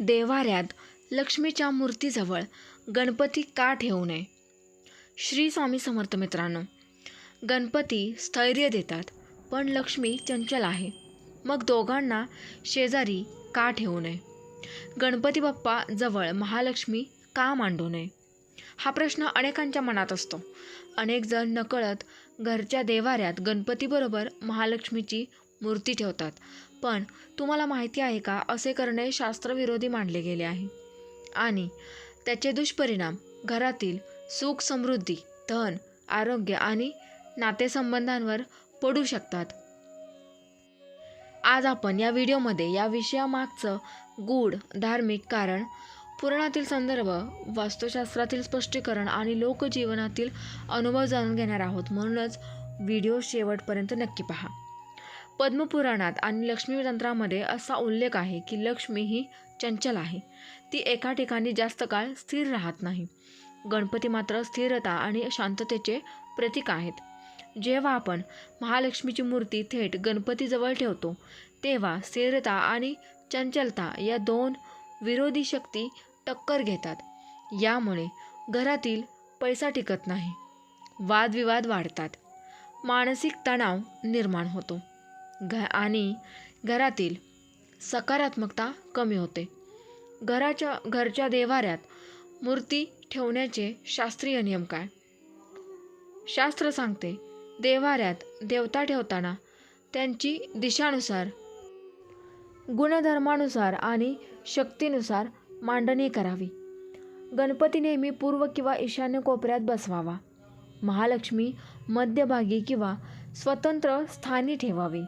देव्हाऱ्यात लक्ष्मीच्या मूर्तीजवळ गणपती का ठेवू नये? श्री स्वामी समर्थ मित्रांनो गणपती स्थैर्य देतात पण लक्ष्मी चंचल आहे. मग दोघांना शेजारी का ठेवू नये? गणपती बाप्पा जवळ महालक्ष्मी का मांडू नये? हा प्रश्न अनेकांच्या मनात असतो. अनेक जण नकळत घरच्या देवाऱ्यात गणपतीबरोबर महालक्ष्मीची मूर्ती ठेवतात पण तुम्हाला माहिती आहे का असे करणे शास्त्रविरोधी मानले गेले आहे. आणि त्याचे दुष्परिणाम घरातील सुख समृद्धी धन आरोग्य आणि नातेसंबंधांवर पडू शकतात. आज आपण या व्हिडिओमध्ये या विषयामागचं गूढ धार्मिक कारण पुराणातील संदर्भ वास्तुशास्त्रातील स्पष्टीकरण आणि लोकजीवनातील अनुभव जाणून घेणार आहोत. म्हणूनच व्हिडिओ शेवटपर्यंत नक्की पहा. पद्मपुराणात आणि लक्ष्मी तंत्रामध्ये असा उल्लेख आहे की लक्ष्मी ही चंचल आहे. ती एका ठिकाणी जास्त काळ स्थिर राहत नाही. गणपती मात्र स्थिरता आणि शांततेचे प्रतीक आहेत. जेव्हा आपण महालक्ष्मीची मूर्ती थेट गणपतीजवळ ठेवतो तेव्हा स्थिरता आणि चंचलता या दोन विरोधी शक्ती टक्कर घेतात. यामुळे घरातील पैसा टिकत नाही. वादविवाद वाढतात. मानसिक तणाव निर्माण होतो. घ आणि घरातील सकारात्मकता कमी होते. घराच्या घरच्या देवाऱ्यात मूर्ती ठेवण्याचे शास्त्रीय नियम काय? शास्त्र सांगते देवाऱ्यात देवता ठेवताना त्यांची दिशानुसार गुणधर्मानुसार आणि शक्तीनुसार मांडणी करावी. गणपती नेहमी पूर्व किंवा ईशान्य कोपऱ्यात बसवावा. महालक्ष्मी मध्यभागी किंवा स्वतंत्र स्थानी ठेवावी.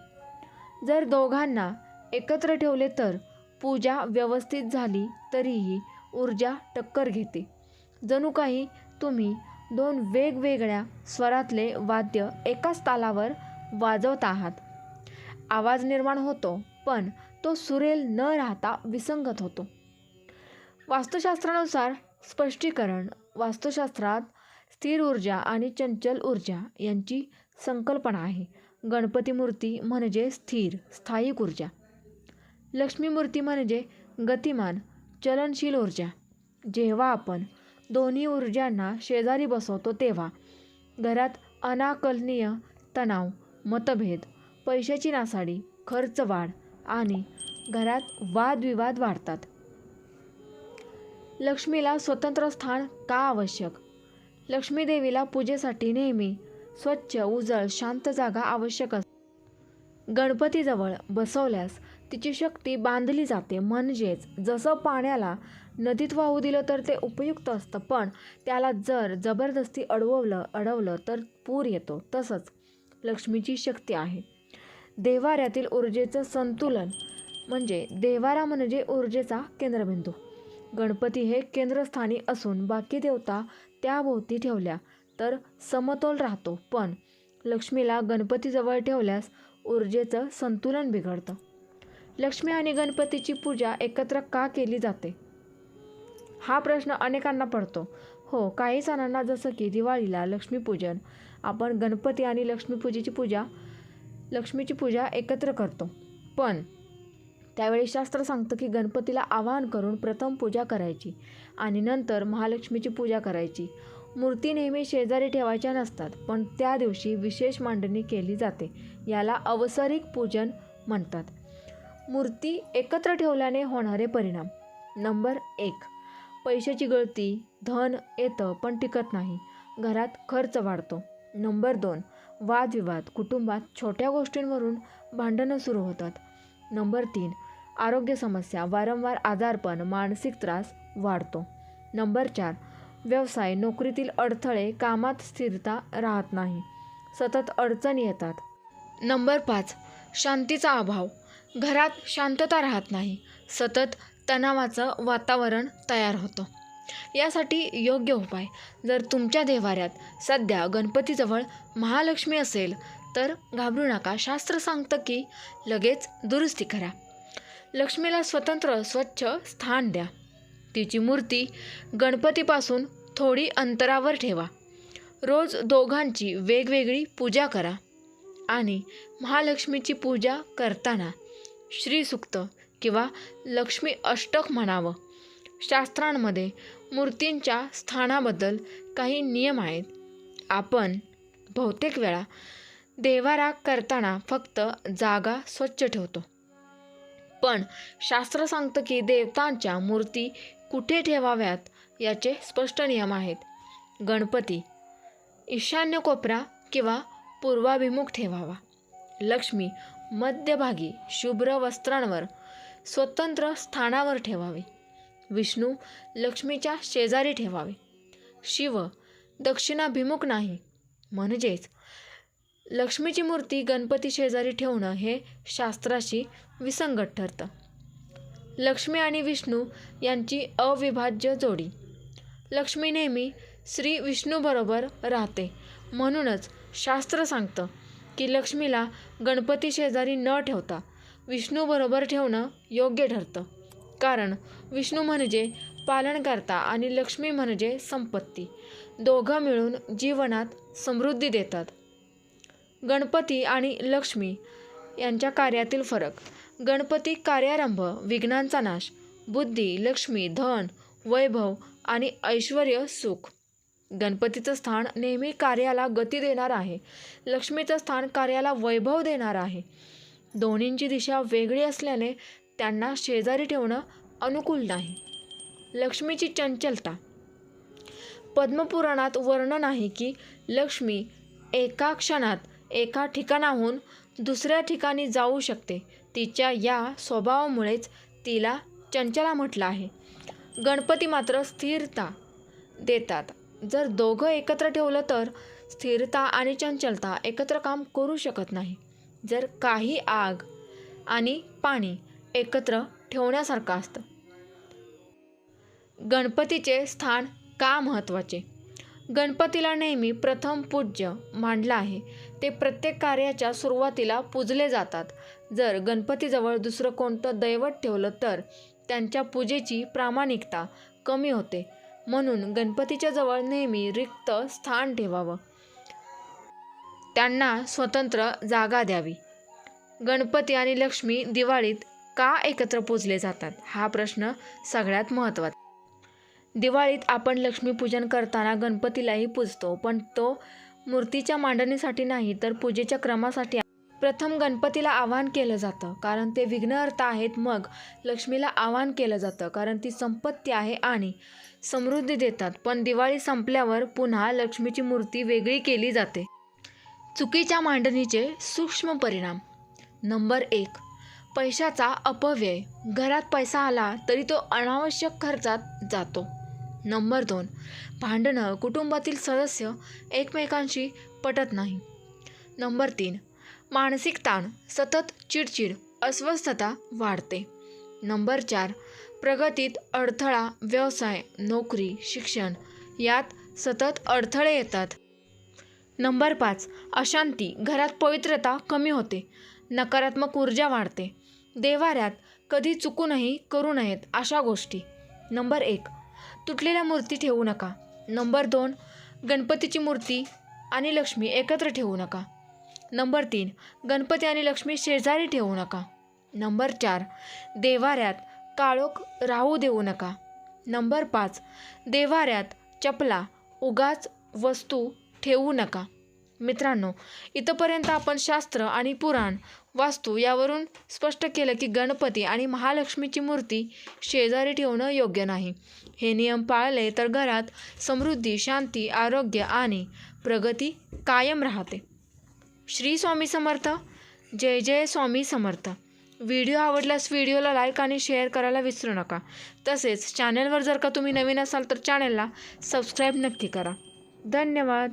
जर दोघांना एकत्र ठेवले तर पूजा व्यवस्थित झाली तरीही ऊर्जा टक्कर घेते. जणू काही तुम्ही दोन वेगवेगळ्या स्वरातले वाद्य एकाच तालावर वाजवत आहात. आवाज निर्माण होतो पण तो सुरेल न राहता विसंगत होतो. वास्तुशास्त्रानुसार स्पष्टीकरण वास्तुशास्त्रात स्थिर ऊर्जा आणि चंचल ऊर्जा यांची संकल्पना आहे. गणपती मूर्ती म्हणजे स्थिर स्थायिक ऊर्जा. लक्ष्मी मूर्ती म्हणजे गतिमान चलनशील ऊर्जा. जेव्हा आपण दोन्ही ऊर्जांना शेजारी बसवतो तेव्हा घरात अनाकलनीय तणाव मतभेद पैशाची नासाडी खर्च वाढ आणि घरात वादविवाद वाढतात. लक्ष्मीला स्वतंत्र स्थान का आवश्यक? लक्ष्मीदेवीला पूजेसाठी नेहमी स्वच्छ उजळ शांत जागा आवश्यक असते गणपतीजवळ बसवल्यास तिची शक्ती बांधली जाते. म्हणजेच जसं पाण्याला नदीत वाहू दिलं तर ते उपयुक्त असतं पण त्याला जर जबरदस्ती अडवलं अडवलं तर पूर येतो. तसंच लक्ष्मीची शक्ती आहे. देवाऱ्यातील ऊर्जेचं संतुलन म्हणजे देवारा म्हणजे ऊर्जेचा केंद्रबिंदू. गणपती हे केंद्रस्थानी असून बाकी देवता त्याभोवती ठेवल्या. तर समतोल राहतो. पण लक्ष्मीला गणपतीजवळ ठेवल्यास ऊर्जेचं संतुलन बिघडतं. लक्ष्मी आणि गणपतीची पूजा एकत्र का केली जाते? हा प्रश्न अनेकांना पडतो. हो काही सणांना जसं की दिवाळीला लक्ष्मीपूजन आपण गणपती आणि लक्ष्मीपूजेची पूजा लक्ष्मीची पूजा एकत्र करतो. पण त्यावेळी शास्त्र सांगतं की गणपतीला आवाहन करून प्रथम पूजा करायची आणि नंतर महालक्ष्मीची पूजा करायची. मूर्ती नेहमी शेजारी ठेवायच्या नसतात पण त्या दिवशी विशेष मांडणी केली जाते याला अवसरिक पूजन म्हणतात. मूर्ती एकत्र ठेवल्याने होणारे परिणाम. नंबर एक पैशाची गळती धन येतं पण टिकत नाही घरात खर्च वाढतो. नंबर दोन वादविवाद कुटुंबात छोट्या गोष्टींवरून भांडणं सुरू होतात. नंबर तीन आरोग्य समस्या वारंवार आजारपण मानसिक त्रास वाढतो. नंबर चार व्यवसाय नोकरीतील अडथळे कामात स्थिरता राहत नाही. सतत अडचणी येतात. नंबर पाच शांतीचा अभाव. घरात शांतता राहत नाही. सतत तणावाचं वातावरण तयार होतं. यासाठी योग्य उपाय. जर तुमच्या देवाऱ्यात सध्या गणपतीजवळ महालक्ष्मी असेल तर घाबरू नका. शास्त्र सांगतं की लगेच दुरुस्ती करा. लक्ष्मीला स्वतंत्र स्वच्छ स्थान द्या. तिची मूर्ती गणपतीपासून थोडी अंतरावर ठेवा. रोज दोघांची वेगवेगळी पूजा करा आणि महालक्ष्मीची पूजा करताना श्रीसुक्त किंवा लक्ष्मी अष्टक म्हणावं. शास्त्रांमध्ये मूर्तींच्या स्थानाबद्दल काही नियम आहेत. आपण बहुतेक वेळा देवारा करताना फक्त जागा स्वच्छ ठेवतो. पण शास्त्र सांगतं की देवतांच्या मूर्ती कुठे ठेवाव्यात याचे स्पष्ट नियम आहेत. गणपती ईशान्य कोपरा किंवा पूर्वाभिमुख ठेवावा. लक्ष्मी मध्यभागी शुभ्र वस्त्रांवर स्वतंत्र स्थानावर ठेवावे. विष्णू लक्ष्मीच्या शेजारी ठेवावे. शिव दक्षिणाभिमुख नाही. म्हणजेच लक्ष्मीची मूर्ती गणपती शेजारी ठेवणं हे शास्त्राशी विसंगत ठरतं. लक्ष्मी आणि विष्णू यांची अविभाज्य जोडी. लक्ष्मी नेहमी श्री विष्णूबरोबर राहते. म्हणूनच शास्त्र सांगतं की लक्ष्मीला गणपती शेजारी न ठेवता विष्णूबरोबर ठेवणं योग्य ठरतं. कारण विष्णू म्हणजे पालनकर्ता आणि लक्ष्मी म्हणजे संपत्ती. दोघं मिळून जीवनात समृद्धी देतात. गणपती आणि लक्ष्मी यांच्या कार्यातील फरक. गणपती कार्यारंभ विघ्नांचा नाश बुद्धी लक्ष्मी धन वैभव आणि ऐश्वर सुख. गणपतीचं स्थान नेहमी कार्याला गती देणार आहे. लक्ष्मीचं स्थान कार्याला वैभव देणार आहे. दोन्हींची दिशा वेगळी असल्याने त्यांना शेजारी ठेवणं अनुकूल नाही. लक्ष्मीची चंचलता. पद्मपुराणात वर्णन आहे की लक्ष्मी एका क्षणात एका ठिकाणाहून दुसऱ्या ठिकाणी जाऊ शकते. तिच्या या स्वभावामुळेच तिला चंचला म्हटलं आहे. गणपती मात्र स्थिरता देतात. जर दोघं एकत्र ठेवलं तर स्थिरता आणि चंचलता एकत्र काम करू शकत नाही. जर काही आग आणि पाणी एकत्र ठेवण्यासारखं असतं. गणपतीचे स्थान का महत्त्वाचे? गणपतीला नेहमी प्रथम पूज्य मांडलं आहे. ते प्रत्येक कार्याच्या सुरुवातीला पूजले जातात. जर गणपतीजवळ दुसरं कोणतं दैवत ठेवलं तर त्यांच्या पूजेची प्रामाणिकता कमी होते. म्हणून गणपतीच्या जवळ नेहमी रिक्त स्थान ठेवावं. त्यांना स्वतंत्र जागा द्यावी. गणपती आणि लक्ष्मी दिवाळीत का एकत्र पूजले जातात? हा प्रश्न सगळ्यात महत्त्वाचा. दिवाळीत आपण लक्ष्मीपूजन करताना गणपतीलाही पूजतो पण तो मूर्तीच्या मांडणीसाठी नाही तर पूजेच्या क्रमासाठी प्रथम गणपतीला आवाहन केलं जातं कारण ते विघ्नहर्ता आहेत. मग लक्ष्मीला आवाहन केलं जातं कारण ती संपत्ती आहे आणि समृद्धी देतात. पण दिवाळी संपल्यावर पुन्हा लक्ष्मीची मूर्ती वेगळी केली जाते. चुकीच्या मांडणीचे सूक्ष्म परिणाम. नंबर एक. पैशाचा अपव्यय. घरात पैसा आला तरी तो अनावश्यक खर्चात जातो. नंबर दोन. भांडणं कुटुंबातील सदस्य एकमेकांशी पटत नाही. नंबर तीन. मानसिक ताण सतत चिडचिड अस्वस्थता वाढते. नंबर चार. प्रगतीत अडथळा व्यवसाय नोकरी शिक्षण यात सतत अडथळे येतात. नंबर पाच. अशांती घरात पवित्रता कमी होते. नकारात्मक ऊर्जा वाढते. देवाऱ्यात कधी चुकूनही करू नयेत अशा गोष्टी. नंबर एक. तुटलेल्या मूर्ती ठेवू नका. नंबर दोन गणपतीची मूर्ती आणि लक्ष्मी एकत्र ठेवू नका. नंबर तीन गणपती आणि लक्ष्मी शेजारी ठेवू नका. नंबर चार देवाऱ्यात काळोख राहू देऊ नका. नंबर पाच देवाऱ्यात चपला उगाच वस्तू ठेवू नका. मित्रांनो इथंपर्यंत आपण शास्त्र आणि पुराण वास्तू यावरून स्पष्ट केलं की गणपती आणि महालक्ष्मीची मूर्ती शेजारी ठेवणं योग्य नाही. हे नियम पाळले तर घरात समृद्धी शांती आरोग्य आणि प्रगती कायम राहते. श्री स्वामी समर्थ. जय जय स्वामी समर्थ. व्हिडिओ आवडल्यास व्हिडिओला लाईक आणि शेअर करायला विसरू नका. तसेच चॅनलवर जर का तुम्ही नवीन असाल तर चॅनलला सबस्क्राईब नक्की करा. धन्यवाद.